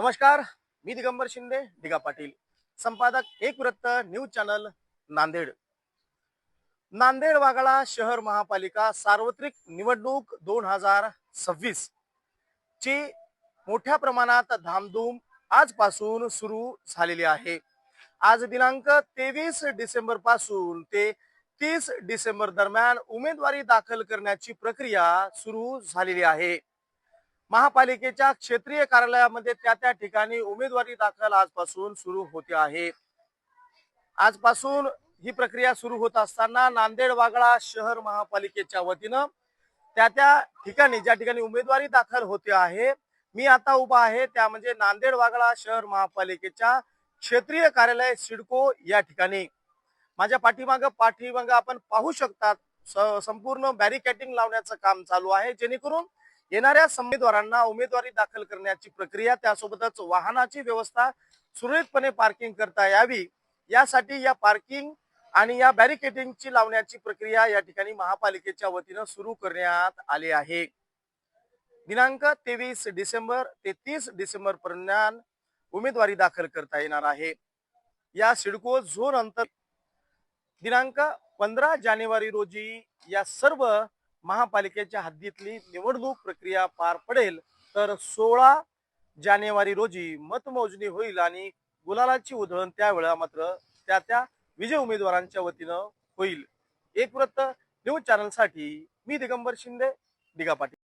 नमस्कार मी दिगंबर शिंदे दिगा पाटील. संपादक एक वृत्त न्यूज चॅनल नांदेड. नांदेड वाघाळा शहर महापालिका सार्वत्रिक निवडणूक दोन हजार सव्वीस ची मोठ्या प्रमाणात धामधूम आजपासून सुरू झालेली आहे. आज दिनांक तेवीस डिसेंबरपासून ते तीस डिसेंबर दरम्यान उमेदवारी दाखल करण्याची प्रक्रिया सुरू झालेली आहे. महापालिकेच्या क्षेत्रीय कार्यालयामध्ये त्या त्या ठिकाणी उमेदवारी दाखल आजपासून सुरू होते आहे. आजपासून ही प्रक्रिया सुरू होत असताना नांदेड वागळा शहर महापालिकेच्या वतीनं त्या त्या ठिकाणी ज्या ठिकाणी उमेदवारी दाखल होते आहे मी आता उभा आहे त्या म्हणजे नांदेड वागळा शहर महापालिकेच्या क्षेत्रीय कार्यालय सिडको या ठिकाणी. माझ्या पाठीमाग पाठीमाग आपण पाहू शकतात संपूर्ण बॅरिकेटिंग लावण्याचं काम चालू आहे जेणेकरून येणाऱ्या उमेदवारांना उमेदवारी दाखल करण्याची प्रक्रिया त्यासोबतच वाहनाची व्यवस्था सुरळीतपणे पार्किंग करता यावी. यासाठी या पार्किंग आणि या बॅरिकेटिंगची लावण्याची प्रक्रिया या ठिकाणी महापालिकेच्या वतीनं सुरू करण्यात आली आहे. दिनांक तेवीस डिसेंबर ते तीस डिसेंबर पर्यंत उमेदवारी दाखल करता येणार आहे. या सिडको झोन अंतर दिनांक पंधरा जानेवारी रोजी या सर्व महापालिकेच्या हद्दीतली निवडणूक प्रक्रिया पार पडेल तर सोळा जानेवारी रोजी मतमोजणी होईल आणि गुलालाची उधळण त्यावेळा मात्र त्या त्या विजय उमेदवारांच्या वतीनं होईल. एक वृत्त न्यूज चॅनलसाठी मी दिगंबर शिंदे दिगा पाटील.